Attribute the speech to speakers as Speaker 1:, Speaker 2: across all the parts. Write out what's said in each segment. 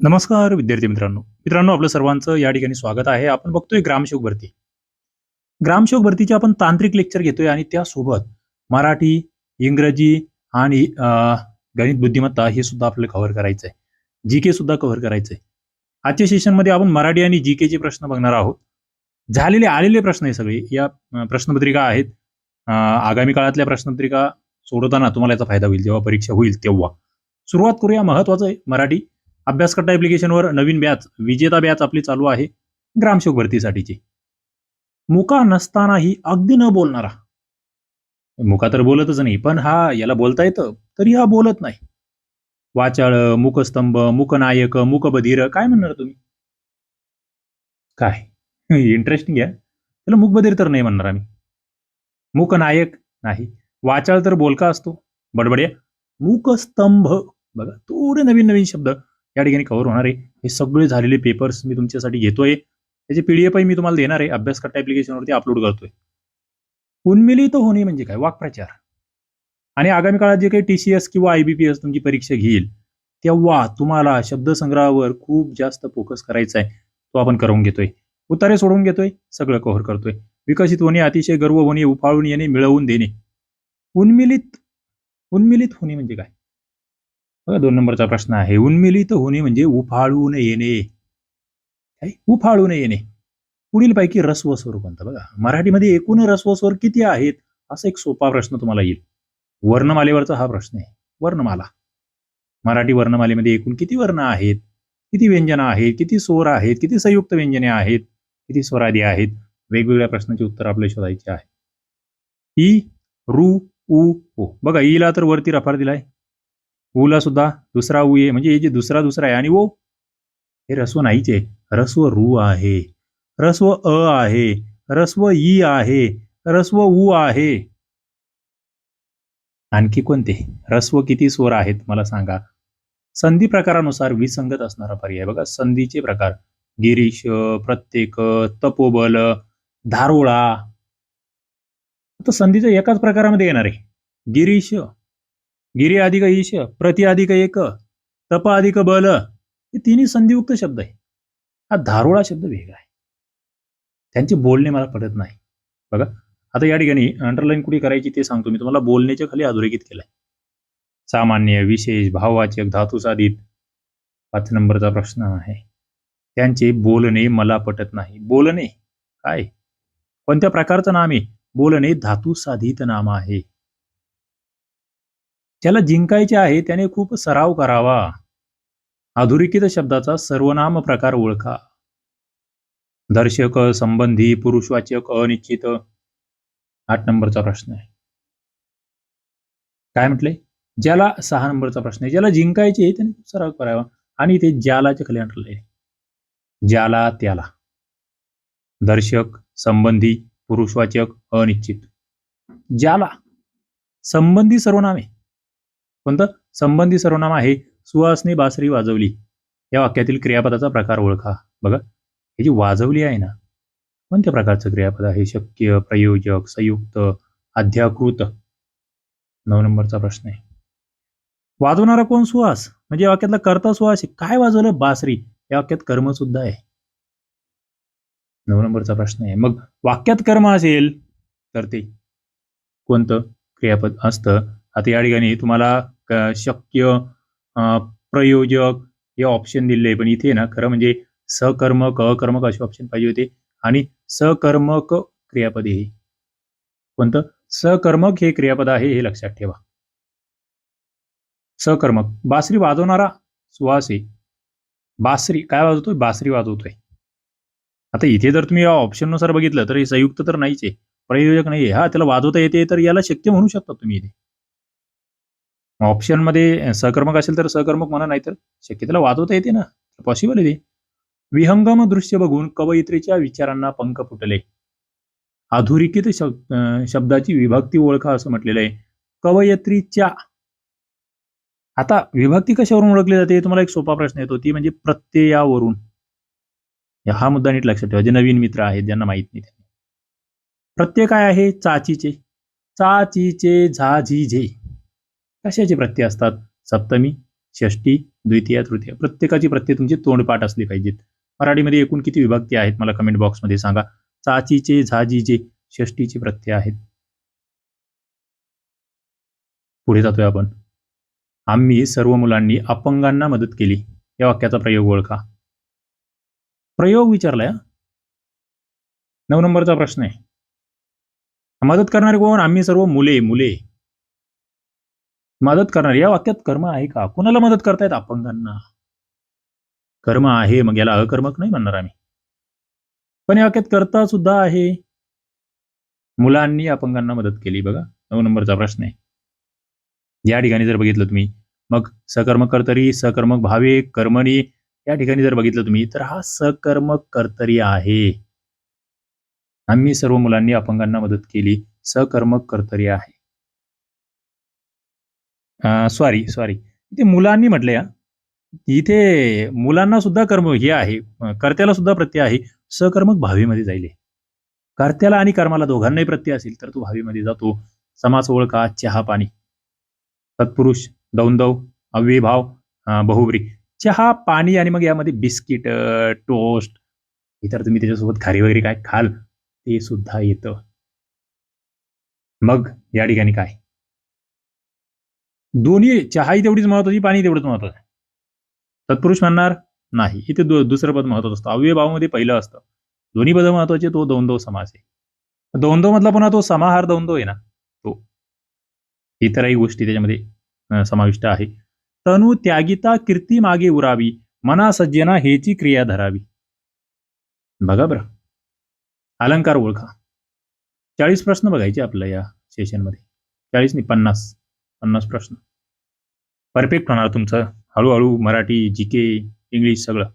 Speaker 1: नमस्कार विद्यार्थी मित्रांनो. मित्रांनो आपलं सर्वांचं या ठिकाणी स्वागत आहे. आपण बघतोय ग्रामसेवक भरती. ग्रामसेवक भरतीचे आपण तांत्रिक लेक्चर घेतोय आणि त्यासोबत मराठी इंग्रजी आणि गणित बुद्धिमत्ता हे सुद्धा आपल्याला कव्हर करायचं आहे जी के सुद्धा कव्हर करायचं आहे आजच्या सेशनमध्ये आपण मराठी आणि जी केचे प्रश्न बघणार आहोत. झालेले आलेले प्रश्न आहे सगळे या प्रश्नपत्रिका आहेत. आगामी काळातल्या प्रश्नपत्रिका सोडवताना तुम्हाला याचा फायदा होईल. जेव्हा परीक्षा होईल तेव्हा. सुरुवात करूया महत्वाचं आहे मराठी अभ्यासकट्टा ॲप्लिकेशनवर नवीन बॅच विजेता बॅच आपली चालू आहे. ग्रामसेवक भरतीसाठीची. मुका नसतानाही अगदी न बोलणारा. मुका तर बोलतच नाही पण हा याला बोलता येतं तरी हा बोलत नाही. वाचाळ मुकस्तंभ मुकनायक मुकबधीर काय म्हणणार तुम्ही? काय? इंटरेस्टिंग आहे. त्याला मुकबधीर तर नाही म्हणणार आम्ही. मुकनायक नाही. वाचाळ तर बोलका असतो. बडबड्या मुकस्तंभ. बघा थोडे नवीन नवीन शब्द. या ठिकाणी कव्हर होणार आहे. हे सगळे झालेले पेपर्स मी तुमच्यासाठी घेतोय. त्याचे पीडीएफही मी तुम्हाला देणार आहे. अभ्यास करता अपलोड करतोय. उन्मिलित होणे म्हणजे काय? वाक्प्रचार. आणि आगामी काळात जे काही टीसीएस किंवा आयबीपीएस तुमची परीक्षा घेईल तेव्हा तुम्हाला शब्दसंग्रहावर खूप जास्त फोकस करायचा आहे. तो आपण करून घेतोय. उतारे सोडवून घेतोय. सगळं कव्हर करतोय. विकसित होणे अतिशय गर्व होणे उफाळून येणे मिळवून देणे. उन्मिलित उन्मिलित होणे म्हणजे काय? दोन नंबरचा प्रश्न आहे. उन्मिलित होणे म्हणजे उफाळून येणे. काय? उफाळून येणे. पुढील पैकी रस्व स्वर कोणतं? बघा मराठीमध्ये एकूण रस्व स्वर किती आहेत? असा एक सोपा प्रश्न तुम्हाला येईल. वर्णमालेवरचा हा प्रश्न आहे. वर्णमाला. मराठी वर्णमालेमध्ये एकूण किती वर्ण आहेत? किती व्यंजनं आहेत? किती स्वर आहेत? किती संयुक्त व्यंजने आहेत? किती स्वरादी आहेत? वेगवेगळ्या प्रश्नाची उत्तर आपल्याला शोधायची आहे. ई रु उ ओ. बघा ईला तर वरती रफार दिलाय. ऊला सुद्धा दुसरा उ आहे म्हणजे हे जे दुसरा दुसरा आहे आणि ओ हे रस्व नाहीच आहे. रस्व रू आहे. रस्व अ आहे. रस्व ई आहे. रस्व उ आहे. आणखी कोणते? रस्व किती स्वर आहेत मला सांगा. संधी प्रकारानुसार विसंगत असणारा पर्याय. बघा संधीचे प्रकार. गिरीश प्रत्येक तपोबल धारोळा. आता संधीचं एकाच प्रकारामध्ये येणार आहे. गिरीश गिरी अधिक ईश प्रति अधिक एक तप अधिक बल हे तिन्ही संधियुक्त शब्द आहे हा धारोळा शब्द वेगळा आहे. त्यांचे बोलणे मला पडत नाही. बघा आता या ठिकाणी अंडरलाईन कुठे करायची ते सांगतो मी. तुम्हाला बोलण्याच्या खाली अधोरेखित केलंय. सामान्य विशेष भाववाचक धातू साधित पाच नंबरचा प्रश्न आहे. त्यांचे बोलणे मला पटत नाही. बोलणे काय? कोणत्या प्रकारचं नाम आहे? बोलणे धातू साधित नाम आहे. ज्याला जिंकायचे आहे त्याने खूप सराव करावा. अधोरेखित शब्दाचा सर्वनाम प्रकार ओळखा. दर्शक संबंधी पुरुषवाचक अनिश्चित. आठ नंबरचा प्रश्न आहे. काय म्हटले? ज्याला सहा नंबरचा प्रश्न आहे ज्याला जिंकायचे आहे त्याने खूप सराव करावा. आणि ते ज्यालाच्या खाली आणलेलं ज्याला त्याला. दर्शक संबंधी पुरुषवाचक अनिश्चित. ज्याला संबंधी सर्वनामे कोणतं? संबंधी सर्वनाम आहे. सुहासने बासरी वाजवली. या वाक्यातील क्रियापदाचा प्रकार ओळखा. बघा हे जी वाजवली आहे ना कोणत्या प्रकारचं क्रियापद आहे? शक्य प्रयोजक संयुक्त अध्याकृत? नऊ नंबरचा प्रश्न आहे. वाजवणारा कोण? सुहास. म्हणजे या वाक्यातला कर्ता सुहास काय वाजवलं? बासरी. या वाक्यात कर्म सुद्धा आहे. नऊ नंबरचा प्रश्न आहे. मग वाक्यात कर्म असेल तर ते कोणतं क्रियापद असतं? आता या ठिकाणी तुम्हाला शक्य अं, प्रयोजक हे ऑप्शन दिले पण इथे ना खरं म्हणजे सकर्मक अकर्मक असे ऑप्शन पाहिजे होते. आणि सकर्मक क्रियापद हे. कोणतं? सकर्मक हे क्रियापद आहे हे लक्षात ठेवा. सकर्मक. बासरी वाजवणारा सुहास आहे बासरी काय वाजवतोय? बासरी वाजवतोय. आता इथे जर तुम्ही या ऑप्शननुसार बघितलं तर हे संयुक्त तर नाहीच आहे. प्रयोजक नाहीये. हा त्याला वाजवता येते तर याला शक्य म्हणू शकता तुम्ही इथे. ऑप्शनमध्ये सकर्मक असेल तर सकर्मक म्हणा नाही तर वाजवता येते ना. पॉसिबल आहे ते. विहंगम दृश्य बघून कवयित्रीच्या विचारांना पंख फुटले. अधोरेखित शब्द शब्दाची विभक्ती ओळखा असं म्हटलेलं आहे. कवयत्रीच्या आता विभक्ती कशावरून ओळखली जाते? तुम्हाला एक सोपा प्रश्न येतो. ती म्हणजे प्रत्ययावरून. हा मुद्दा नीट लक्षात ठेवा. जे नवीन मित्र आहेत ज्यांना माहीत नाही त्यांनी. प्रत्यय काय आहे? चाचीचे. चाचीचे झाझी झे कशाचे प्रत्यय असतात? सप्तमी षष्टी द्वितीय तृतीय. प्रत्येकाची प्रत्यय तुमची तोंडपाठ असली पाहिजेत. मराठीमध्ये एकूण किती विभक्ती आहेत मला कमेंट बॉक्समध्ये सांगा. चाचीचे झाजीचे षष्टीचे प्रत्यय आहेत. पुढे जातोय आपण. आम्ही सर्व मुलांनी अपंगांना मदत केली. या वाक्याचा प्रयोग ओळखा. प्रयोग विचारलाय नऊ नंबरचा प्रश्न आहे. मदत करणारे कोण? आम्ही सर्व मुले मुले. मदत करणार. या वाक्यात कर्म आहे का? कोणाला मदत करतायत अपंगांना. कर्म आहे मग याला अकर्मक नाही म्हणणार आम्ही. पण या वाक्यात कर्ता सुद्धा आहे. मुलांनी अपंगांना मदत केली. बघा नऊ नंबरचा प्रश्न आहे. या ठिकाणी जर बघितलं तुम्ही मग सकर्मक कर्तरी सकर्मक भावे कर्मणी या ठिकाणी जर बघितलं तुम्ही तर हा सकर्मक कर्तरी आहे. आम्ही सर्व मुलांनी अपंगांना मदत केली. सकर्मक कर्तरी आहे. सॉरी सॉरी इथे मुलांनी म्हटले या इथे मुलांना सुद्धा कर्म हे आहे कर्त्याला सुद्धा प्रत्यय आहे सकर्मक भावीमध्ये जाईल. कर्त्याला आणि कर्माला दोघांनाही प्रत्यय असेल तर तो भावीमध्ये जातो. समास ओळखा चहा पाणी. तत्पुरुष दौंदव अव्यभाव अं, बहुब्री चहा पाणी आणि मग यामध्ये बिस्किट टोस्ट इतर तुम्ही त्याच्यासोबत खारी वगैरे काय खाल ते सुद्धा येतं. मग या ठिकाणी काय? दोन्ही चहाही तेवढीच महत्वाची पाणी तेवढंच महत्वाचं आहे. तत्पुरुष म्हणणार नाही. इथे दु- दुसरं पद महत्वाचं असतं. अव्यभावामध्ये पहिलं असतं. दोन्ही पद महत्त्वाचे तो दोन समास आहे. दोन मधला पुन्हा तो समाहार दोन आहे ना? तो. इतरही गोष्टी त्याच्यामध्ये समाविष्ट आहे. तनु त्यागिता कीर्ती मागे उरावी. मना सज्जना हेची क्रिया धरावी. बघा बरं. अलंकार ओळखा. चाळीस प्रश्न बघायचे आपल्या या सेशनमध्ये चाळीस नाही पन्नास. पन्नास प्रश्न. परफेक्ट होणार तुमचं. हळूहळू मराठी जी के इंग्लिश सगळं.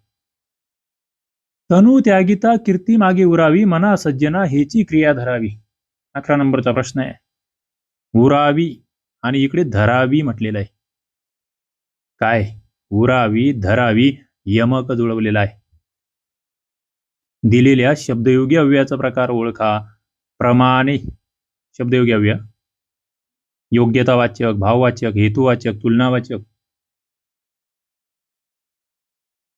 Speaker 1: तनु त्यागिता कीर्ती मागे उरावी मना सज्जना हेची क्रिया धरावी. अकरा नंबरचा प्रश्न आहे. उरावी आणि इकडे धरावी म्हटलेलं आहे. काय? उरावी धरावी यमक जुळवलेला आहे. दिलेल्या शब्दयोगी अव्ययाचा प्रकार ओळखा. प्रमाणे शब्दयोगी अव्यय. योग्यतावाचक भाववाचक हेतुवाचक तुलनावाचक.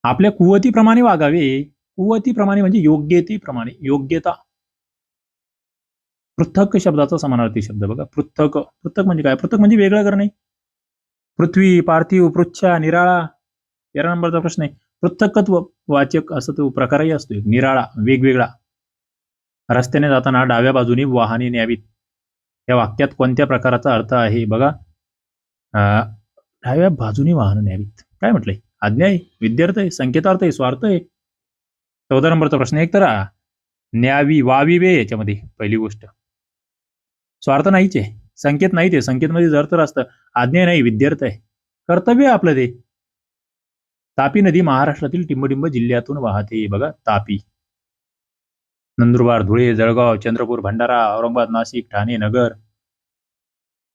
Speaker 1: आपल्या कुवतीप्रमाणे वागावे. कुवतीप्रमाणे म्हणजे योग्यतेप्रमाणे. योग्यता. पृथक शब्दाचा समानार्थी शब्द बघा. पृथक. पृथक म्हणजे काय? पृथक म्हणजे वेगळं करणे. पृथ्वी पार्थिव पृच्छा निराळा. तेरा नंबरचा प्रश्न आहे. पृथकत्व वाचक असं तो प्रकारही असतो. निराळा वेगवेगळा. रस्त्याने जाताना डाव्या बाजूने वाहने न्यावीत. या वाक्यात कोणत्या प्रकाराचा अर्थ आहे? बघा. अं, डाव्या बाजूने वाहन न्यावीत. काय म्हटलंय? आज्ञा आहे विद्यार्थ आहे संकेतार्थ आहे स्वार्थ आहे चौदा नंबरचा प्रश्न एक तर न्यावी वावी वे याच्यामध्ये पहिली गोष्ट. स्वार्थ नाहीच आहे. संकेत नाही ते संकेतमध्ये जर तर असतं आज्ञा नाही विद्यार्थ आहे कर्तव्य आपलं ते. तापी नदी महाराष्ट्रातील टिंबडिंब जिल्ह्यातून वाहते. बघा तापी. नंदुरबार धुळे जळगाव चंद्रपूर भंडारा औरंगाबाद नाशिक ठाणे नगर.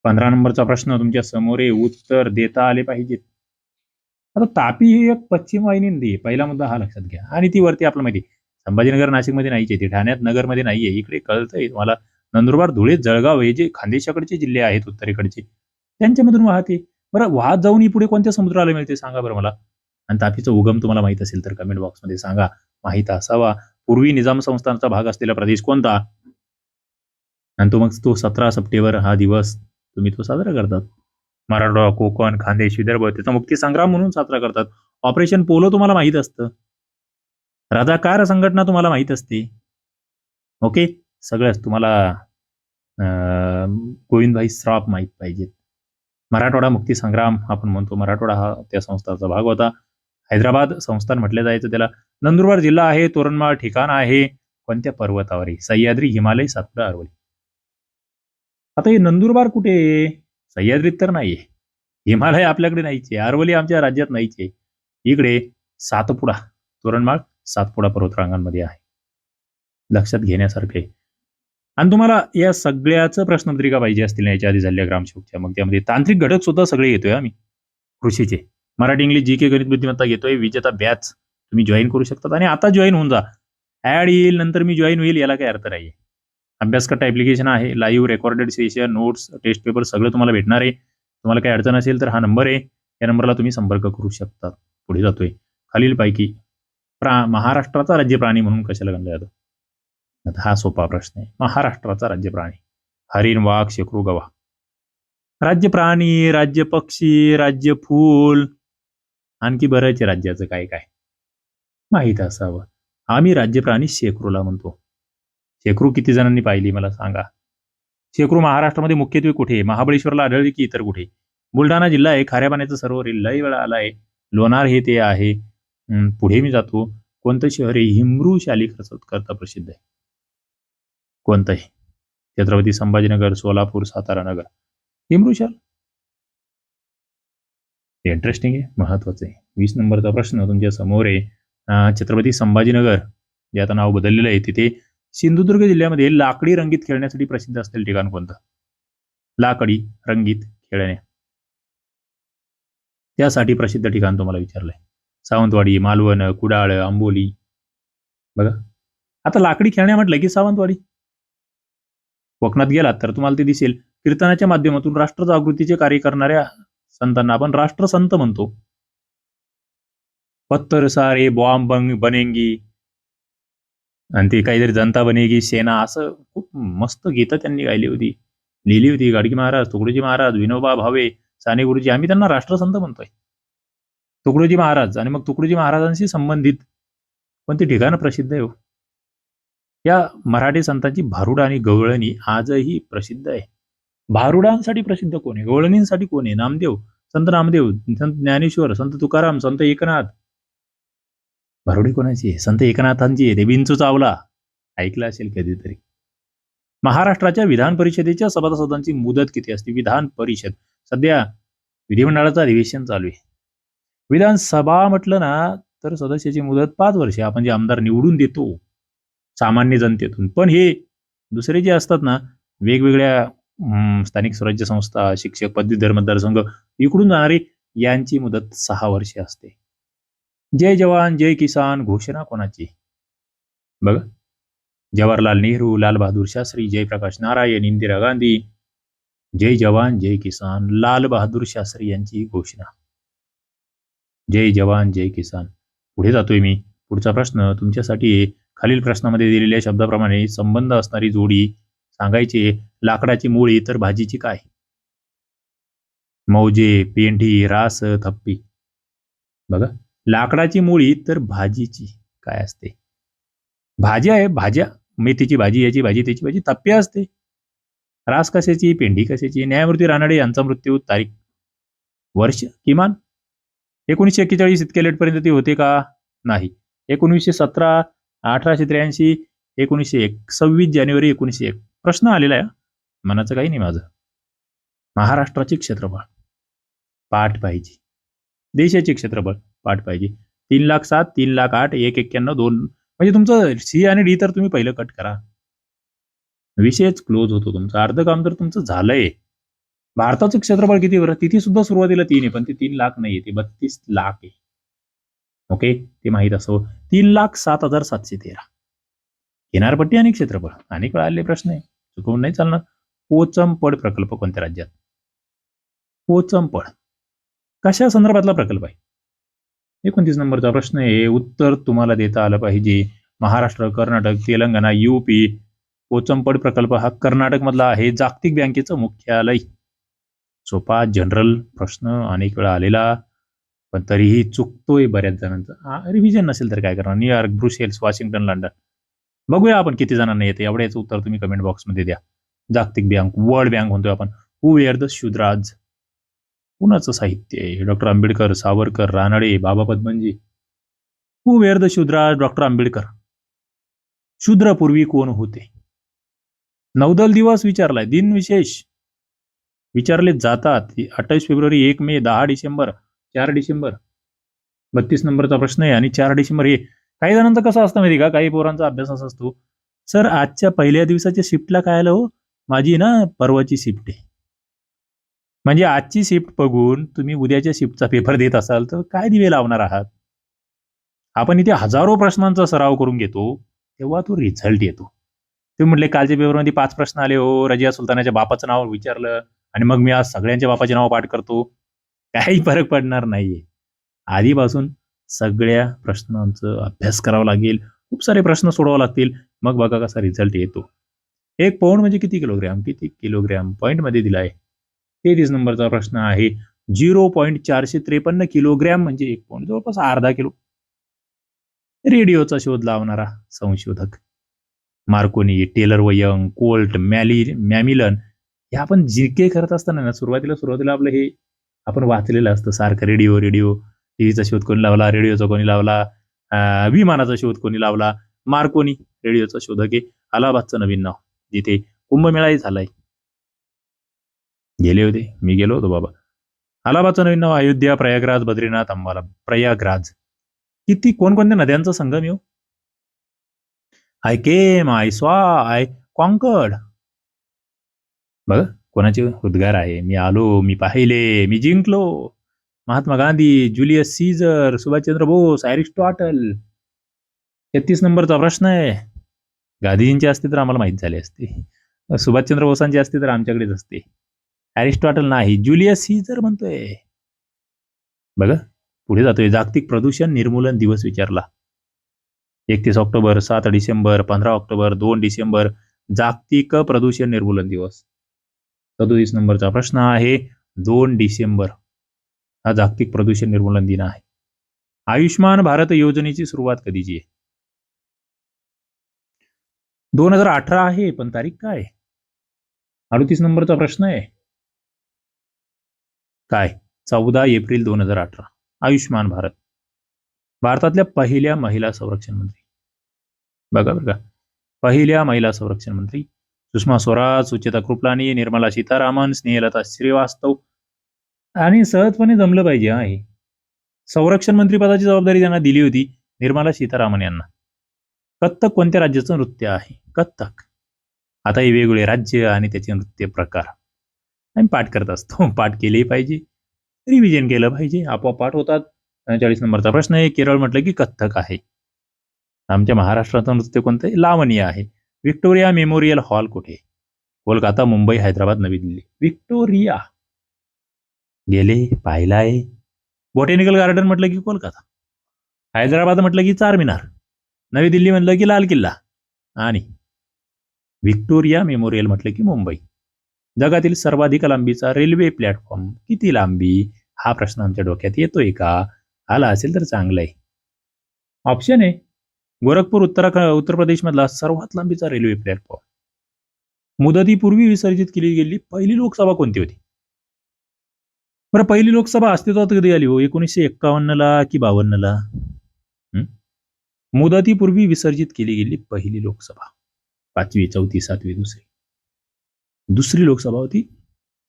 Speaker 1: पंधरा नंबरचा प्रश्न तुमच्यासमोर उत्तर देता आले पाहिजेत. आता तापी ही एक पश्चिम वाहिनी नदी आहे. पहिला मुद्दा हा लक्षात घ्या. आणि ती वरती आपलं माहिती आहे. संभाजीनगर नाशिकमध्ये नाहीये ती ठाण्यात नगरमध्ये नाहीये. इकडे कळतंय तुम्हाला नंदुरबार धुळे जळगाव हे जे खानदेशाकडचे जिल्हे आहेत उत्तरेकडचे त्यांच्यामधून वाहते. बरं वाहत जाऊन ही पुढे कोणत्या समुद्राला मिळते? सांगा बरं मला. आणि तापीचा उगम तुम्हाला माहीत असेल तर कमेंट बॉक्समध्ये सांगा. माहीत असावा. पूर्वी निजाम संस्थानाचा भाग असलेला प्रदेश कोणता? आणि तो मग तो सतरा सप्टेंबर हा दिवस तुम्ही तो साजरा करतात. मराठवाडा कोकण खानदेश विदर्भ त्याचा मुक्ती संग्राम म्हणून साजरा करतात. ऑपरेशन पोलो तुम्हाला माहीत असतं. राधाकार संघटना तुम्हाला माहीत असते. ओके? सगळंच तुम्हाला अं, गोविंदभाई श्रॉफ माहीत पाहिजेत. मराठवाडा मुक्ती संग्राम आपण म्हणतो मराठवाडा हा त्या संस्थाचा भाग होता. हैदराबाद संस्थान म्हटलं जायचं त्याला. नंदुरबार जिल्हा आहे तोरणमाळ ठिकाण आहे. कोणत्या पर्वतावर सह्याद्री हिमालय सातपुडा अरवली. आता हे नंदुरबार कुठे आहे? सह्याद्रीत तर नाहीये. हिमालय आपल्याकडे नाहीचे अरवली आमच्या राज्यात नाहीचे. इकडे सातपुडा तोरणमाळ सातपुडा पर्वतरांगांमध्ये आहे. लक्षात घेण्यासारखे. आणि तुम्हाला या सगळ्याच प्रश्नपत्रिका पाहिजे असतील याच्या आधी झालेल्या ग्रामसेवकच्या. मग त्यामध्ये तांत्रिक घटक सुद्धा सगळे येतोय आम्ही. कृषीचे. मराठी इंग्लिश जी के गणित बुद्धिमत्ता घेतोय. विजेता बॅच. तुम्ही जॉईन करू शकतात आणि आता जॉईन होऊन जा. ऍड येईल नंतर मी जॉईन होईल याला काही अर्थ नाही अभ्यासकट ॲप्लिकेशन आहे live recorded session notes test paper सगळं तुम्हाला भेटणार आहे. तुम्हाला काही अडचण असेल तर हा नंबर आहे. या नंबरला तुम्ही संपर्क करू शकता. पुढे जातोय. खालीलपैकी प्रा महाराष्ट्राचा राज्य प्राणी म्हणून कशाला गणला जातं? आता हा सोपा प्रश्न आहे. महाराष्ट्राचा राज्य प्राणी हरिण वाघ शेकरू गवा. राज्य प्राणी राज्य पक्षी राज्य फूल आणखी बरंच राज्याचं काय काय? माहीत असावं. आम्ही राज्यप्राणी शेकरूला म्हणतो. शेकरू किती जणांनी पाहिली मला सांगा. शेकरू महाराष्ट्रामध्ये मुख्यत्वे कुठे? महाबळेश्वरला आढळली की इतर कुठे? बुलढाणा जिल्हा आहे खाऱ्या पाण्याचं सरोवर लय लई वेळा आलाय लोणार हे ते आहे. पुढे मी जातो. कोणतं शहर आहे हिमरू शाली करता प्रसिद्ध आहे? कोणतं आहे छत्रपती संभाजीनगर सोलापूर सातारा नगर. हिमरूशाल इंटरेस्टिंग आहे महत्वाचं आहे. वीस नंबरचा प्रश्न तुमच्यासमोर आहे. छत्रपती संभाजीनगर जे आता नाव बदललेलं आहे तिथे सिंधुदुर्ग जिल्ह्यामध्ये लाकडी रंगीत खेळण्यासाठी प्रसिद्ध असलेलं ठिकाण कोणतं? लाकडी रंगीत खेळणे. त्यासाठी प्रसिद्ध ठिकाण तुम्हाला विचारलंय. सावंतवाडी मालवण कुडाळ आंबोली. बघा. आता लाकडी खेळण्या म्हटलं की सावंतवाडी? कोकणात गेलात तर तुम्हाला ते दिसेल. कीर्तनाच्या माध्यमातून राष्ट्र जागृतीचे कार्य करणाऱ्या संतांना आपण राष्ट्रसंत म्हणतो. पत्तर सारे बॉम्ब बंग बनेंगी आणि ते काहीतरी जनता बनेगी सेना असं खूप मस्त गीतं त्यांनी गायली होती लिहिली होती गाडगी महाराज तुकडोजी महाराज विनोबा भावे साने गुरुजी आम्ही त्यांना राष्ट्रसंत म्हणतोय तुकडोजी महाराज आणि मग तुकडोजी महाराजांशी संबंधित कोणती ठिकाणं प्रसिद्ध आहे हो? या मराठी संतांची भारुड आणि गवळणी आजही प्रसिद्ध आहे भारुडांसाठी प्रसिद्ध कोण आहे गवळणींसाठी कोण आहे नामदेव संत नामदेव संत ज्ञानेश्वर संत तुकाराम संत एकनाथ भरवडी कोणाची आहे? संत एकनाथांची आहे चावला. ऐकलं असेल कधीतरी. महाराष्ट्राच्या विधान परिषदेच्या सभासदांची मुदत किती असते? विधान परिषद. सध्या विधिमंडळाचं अधिवेशन चालू आहे. विधानसभा म्हटलं ना तर सदस्याची मुदत पाच वर्षे. आपण जे आमदार निवडून देतो सामान्य जनतेतून. पण हे दुसरे जे असतात ना वेगवेगळ्या स्थानिक स्वराज्य संस्था शिक्षक पदवीधर मतदारसंघ इकडून जाणारी यांची मुदत सहा वर्षे असते. जय जवान जय किसान घोषणा कोणाची? बघा. जवाहरलाल नेहरू लालबहादूर शास्त्री जयप्रकाश नारायण इंदिरा गांधी. जय जवान जय किसान लाल बहादूर शास्त्री यांची घोषणा. जय जवान जय किसान. पुढे जातोय मी. पुढचा प्रश्न तुमच्यासाठी खालील प्रश्नामध्ये दिलेल्या शब्दाप्रमाणे संबंध असणारी जोडी सांगायची लाकडाची मुळी तर भाजीची काय? मौजे पेंढी रास थप्पी. बघा. लाकडाची मुळी तर भाजीची. काय असते? भाज्या आहे भाज्या. मेथीची भाजी याची भाजी त्याची भाजी तप्प्या असते. रास कशाची पेंढी कशाची न्यायमूर्ती रानडे यांचा मृत्यू तारीख वर्ष किमान? एकोणीसशे एक्केचाळीस इतके लेटपर्यंत ते होते का? नाही. एकोणीसशे सतरा अठराशे त्र्याऐंशी एकोणीसशे एक सव्वीस जानेवारी एकोणीसशे एक. प्रश्न आलेला आहे मनाचं काही नाही माझं. महाराष्ट्राचे क्षेत्रफळ. पाठ पाहिजे. देशाचे क्षेत्रफळ. पाठ पाहिजे. तीन लाख सात तीन लाख आठ एक एक्क्याण्णव दोन. म्हणजे तुमचं सी आणि डी तर तुम्ही पहिलं कट करा. विषयच क्लोज होतो तुमचं. अर्ध काम तर तुमचं झालंय. भारताचं क्षेत्रफळ किती बरं? तिथे सुद्धा सुरुवातीला तीन आहे पण ते तीन लाख नाही ते बत्तीस लाख आहे. ओके ते माहीत असावं. तीन लाख सात हजार सातशे तेरा. किनारपट्टी आणि क्षेत्रफळ. अनेक वेळा आले प्रश्न आहे. चुकवून नाही चालणार. पोचमपड प्रकल्प कोणत्या राज्यात? पोचमपड कशा संदर्भातला प्रकल्प आहे? एकोणतीस नंबरचा प्रश्न आहे. उत्तर तुम्हाला देता आलं पाहिजे. महाराष्ट्र कर्नाटक तेलंगणा युपी पोचमपड प्रकल्प हा कर्नाटक मधला आहे. जागतिक बँकेचं मुख्यालय. सोपा जनरल प्रश्न अनेक वेळा आलेला. पण तरीही चुकतोय बऱ्याच जणांचा. रिव्हिजन नसेल तर काय करणार? न्यूयॉर्क ब्रुसेल्स वॉशिंग्टन लंडन बघूया आपण किती जणांना येते. एवढ्याचं उत्तर तुम्ही कमेंट बॉक्समध्ये द्या. जागतिक बँक वर्ल्ड बँक म्हणतोय आपण. हु वेअर द शुद्राज कुणाचं साहित्य आहे? Doctor Ambedkar Savarkar Ranade Baba Padmanji. Who were the Shudra doctor Ambedkar. शूद्रापूर्वी कोण होते? नौदल दिवस विचारलाय दिन विशेष. विचारले जातात अठ्ठावीस फेब्रुवारी एक मे दहा डिसेंबर चार डिसेंबर. बत्तीस नंबरचा प्रश्न आहे आणि चार डिसेंबर हे काही जणांचं कसं असतं माहिती का? काही पोरांचा अभ्यास असा असतो. सर आजच्या पहिल्या दिवसाच्या शिफ्टला काय आलं हो? माझी ना परवाची शिफ्ट आहे. म्हणजे आजची शिफ्ट बघून तुम्ही उद्याच्या शिफ्टचा पेपर देत असाल तर काय दिवे लावणार आहात? आपण इथे हजारो प्रश्नांचा सराव करून घेतो तेव्हा तो रिझल्ट येतो. तुम्ही म्हटले कालच्या पेपरमध्ये पाच प्रश्न आले हो रजिया सुलतानाच्या बापाचं नाव विचारलं आणि मग मी आज सगळ्यांच्या बापाचे नाव पाठ करतो. काही फरक पडणार नाहीये. आधीपासून सगळ्या प्रश्नांचं अभ्यास करावा लागेल खूप सारे प्रश्न सोडवावे लागतील मग बघा कसा रिझल्ट येतो. एक पौंड म्हणजे किती किलोग्रॅम? किती किलोग्रॅम? पॉईंटमध्ये दिला आहे तेहतीस नंबरचा प्रश्न आहे. झिरो पॉईंट चारशे त्रेपन्न किलोग्रॅम म्हणजे एक पॉईंट जवळपास अर्धा किलो. रेडिओचा शोध लावणारा संशोधक. मार्कोनी टेलर वयंग कोल्ट मॅली मॅमिलन हे आपण जी के करत असताना ना सुरुवातीला सुरुवातीला आपलं हे आपण वाचलेलं असतं सारखं. रेडिओ रेडिओ टीव्हीचा शोध कोणी लावला? रेडिओचा कोणी लावला? विमानाचा शोध कोणी लावला? मार्कोनी रेडिओचा शोधक आहे. अलाहाबादचं नवीन नाव. जिथे कुंभमेळाही झालाय. गेले होते. मी गेलो होतो बाबा. अलाहाबादचं नवीन नाव अयोध्या प्रयागराज बद्रीनाथ अंबाला प्रयागराज. किती कोणकोणत्या नद्यांचा संगम येऊ I came I saw I conquered बघा कोणाचे उद्गार आहे? मी आलो मी पाहिले मी जिंकलो. Mahatma Gandhi Julius Caesar Subhashchandra Bose Aristotle. तेहतीस नंबरचा प्रश्न आहे. गांधीजींचे असते तर आम्हाला माहीत झाले असते. सुभाषचंद्र बोसांचे असते तर आमच्याकडेच असते. ॲरिस्टॉटल नाही जुलियस सीझर म्हणतोय. बघा पुढे जातोय. जागतिक प्रदूषण निर्मूलन दिवस विचारला. एकतीस ऑक्टोबर सात डिसेंबर पंधरा ऑक्टोबर दोन डिसेंबर जागतिक प्रदूषण निर्मूलन दिवस. सदोतीस नंबरचा प्रश्न आहे दोन डिसेंबर. हा जागतिक प्रदूषण निर्मूलन दिन आहे. आयुष्मान भारत योजनेची सुरुवात कधीची आहे? दोन हजार अठरा आहे पण तारीख काय? अडतीस नंबरचा प्रश्न आहे. काय? चौदा एप्रिल दोन हजार अठरा. आयुष्मान भारत. भारतातल्या पहिल्या महिला संरक्षण मंत्री. बघा बघा पहिल्या महिला संरक्षण मंत्री. सुषमा स्वराज सुचेता कृपलानी निर्मला सीतारामन स्नेहलता श्रीवास्तव. आणि सहजपणे जमलं पाहिजे हा हे. संरक्षण मंत्री पदाची जबाबदारी त्यांना दिली होती निर्मला सीतारामन यांना. कथ्थक कोणत्या राज्याचं नृत्य आहे? कथ्थक. आता हे वेगवेगळे राज्य आणि त्याचे नृत्य प्रकार. आम्ही पाठ करत असतो. पाठ केले पाहिजे. रिव्हिजन केलं पाहिजे. आपोआप पाठ होतात. चाळीस नंबरचा प्रश्न आहे. केरळ म्हटलं की कथ्थक आहे. आमच्या महाराष्ट्राचं नृत्य कोणतं आहे लावणी आहे. विक्टोरिया मेमोरियल हॉल कुठे? कोलकाता मुंबई हैदराबाद नवी दिल्ली. विक्टोरिया गेले पाहिलाय. बॉटेनिकल गार्डन म्हटलं की कोलकाता. हैदराबाद म्हटलं की चारमिनार. नवी दिल्ली म्हटलं की लाल किल्ला. आणि विक्टोरिया मेमोरियल म्हटलं की मुंबई. जगातील सर्वाधिक लांबीचा रेल्वे प्लॅटफॉर्म किती लांबी? हा प्रश्न आमच्या डोक्यात येतोय का? आला असेल तर चांगलं आहे ऑप्शन आहे गोरखपूर उत्तराखंड उत्तर प्रदेशमधला सर्वात लांबीचा रेल्वे प्लॅटफॉर्म. मुदतीपूर्वी विसर्जित केली गेलेली पहिली लोकसभा कोणती होती? बरं पहिली लोकसभा अस्तित्वात कधी आली हो? एकोणीसशे एक्कावन्नला की बावन्नला? मुदतीपूर्वी विसर्जित केली गेली पहिली लोकसभा. पाचवी चौथी सातवी दुसरी. दुसरी लोकसभा होती.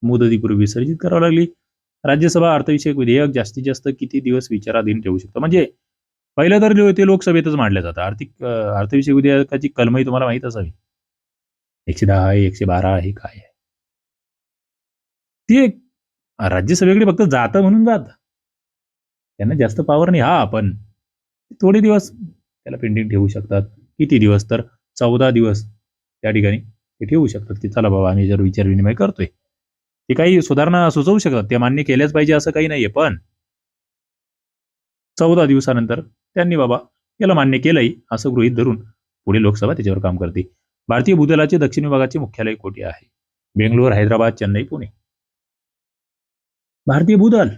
Speaker 1: मुदतीपूर्वी विसर्जित करावी लागली. राज्यसभा अर्थविषयक विधेयक जास्तीत जास्त किती दिवस विचाराधीन ठेवू शकतं? म्हणजे पहिलं तर ते लोकसभेतच मांडलं जातं आर्थिक अर्थविषयक विधेयकाची कलमही तुम्हाला माहीत असावी. एकशे दहा आहे एकशे बारा आहे काय आहे? ते राज्यसभेकडे फक्त जातं म्हणून जात. त्यांना जास्त पावर नाही. हा आपण थोडे दिवस त्याला पेंडिंग ठेवू शकतात. किती दिवस तर? चौदा दिवस. त्या ठिकाणी ते ठेवू शकतात की चला बाबा आम्ही जर विचार विनिमय करतोय. ते काही सुधारणा सुचवू शकतात. ते मान्य केल्याच पाहिजे असं काही नाहीये पण चौदा दिवसानंतर त्यांनी बाबा याला मान्य केलंय असं गृहीत धरून पुढे लोकसभा त्याच्यावर काम करते. भारतीय भूदलाचे दक्षिण विभागाचे मुख्यालय कोठे आहे? बेंगलोर हैदराबाद चेन्नई पुणे. भारतीय भूदल.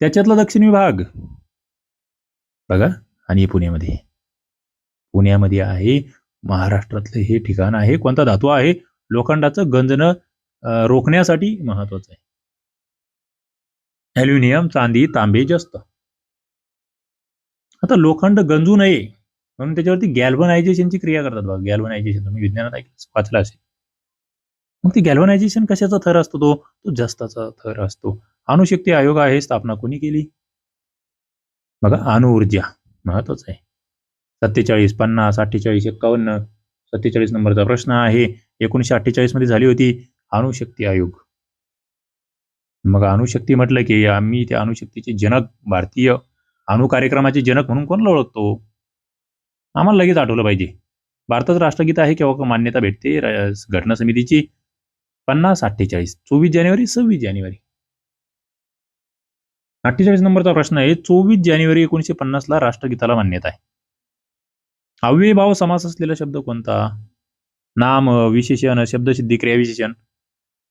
Speaker 1: त्याच्यातला दक्षिण विभाग. बघा आणि पुण्यामध्ये. पुण्यामध्ये आहे महाराष्ट्रातलं हे ठिकाण आहे. कोणता धातू आहे? लोखंडाचं गंजणं रोखण्यासाठी महत्वाचं आहे. ॲल्युमिनियम चांदी तांबे जास्त. आता लोखंड गंजू नये म्हणून त्याच्यावरती गॅल्वनायझेशनची क्रिया करतात बघा. गॅल्वनायझेशन तुम्ही विज्ञानात ऐकलं वाचलं असेल. मग ते गॅल्वनायझेशन कशाचा थर असतो तो? तो जस्ताचा थर असतो. अणुशक्ती आयोग आहे स्थापना कोणी केली? बघा अणुऊर्जा महत्वाचं आहे. सत्तेचाळीस पन्नास अठ्ठेचाळीस एक्कावन्न सत्तेचाळीस नंबरचा प्रश्न आहे. एकोणीसशे अठ्ठेचाळीसमध्ये झाली होती अणुशक्ती आयोग. मग अणुशक्ती म्हटलं की आम्ही त्या अणुशक्तीचे जनक भारतीय अणु कार्यक्रमाचे जनक म्हणून कोणाला ओळखतो? आम्हाला लगेच आठवलं पाहिजे. भारताचं राष्ट्रगीत आहे केव्हा मान्यता भेटते? घटना समितीची पन्नास अठ्ठेचाळीस चोवीस जानेवारी सव्वीस जानेवारी. अठ्ठेचाळीस नंबरचा प्रश्न आहे. चोवीस जानेवारी एकोणीशे पन्नासला राष्ट्रगीताला मान्यता आहे. अव्ययभाव समास असलेला शब्द कोणता? नाम विशेषण शब्दसिद्धी क्रियाविशेषण.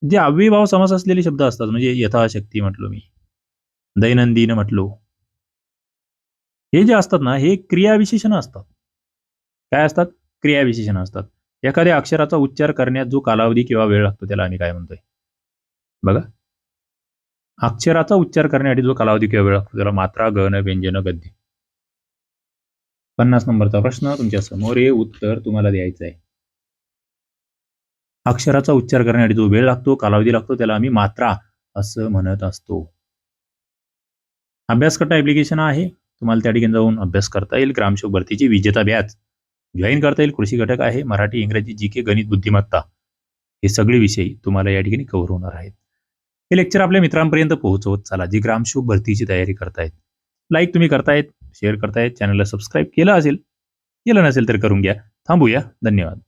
Speaker 1: जे अव्ययभाव समास असलेले शब्द असतात म्हणजे यथाशक्ती म्हटलो मी. दैनंदिन म्हटलो. हे जे असतात ना हे क्रियाविशेषण असतात. काय असतात? क्रियाविशेषण असतात. एखाद्या अक्षराचा उच्चार करण्यात जो कालावधी किंवा वेळ लागतो त्याला आम्ही काय म्हणतोय? बघा. अक्षराचा उच्चार करण्यासाठी जो कालावधी किंवा वेळ लागतो त्याला मात्रा गण व्यंजन गद्य. पन्नास नंबरचा प्रश्न तुमच्यासमोर आहे उत्तर तुम्हाला द्यायचं आहे अक्षराचा उच्चार करण्यासाठी जो वेळ लागतो कालावधी लागतो त्याला आम्ही मात्रा असं म्हणत असतो. अभ्यास करता ऍप्लिकेशन आहे. तुम्हाला त्या ठिकाणी जाऊन अभ्यास करता येईल. ग्रामसेवक भरतीची विजेता बॅच. जॉईन करता येईल. कृषी घटक आहे. मराठी इंग्रजी जी के गणित बुद्धिमत्ता हे सगळे विषय तुम्हाला या ठिकाणी कव्हर होणार आहेत. हे लेक्चर आपल्या मित्रांपर्यंत पोहोचवत चला. जी ग्रामसेवक भरतीची तयारी करतायत. लाईक तुम्ही करतायत. शेअर करतायत चॅनलला सबस्क्राईब केलं असेल केलं नसेल तर करून घ्या. थांबूया. धन्यवाद.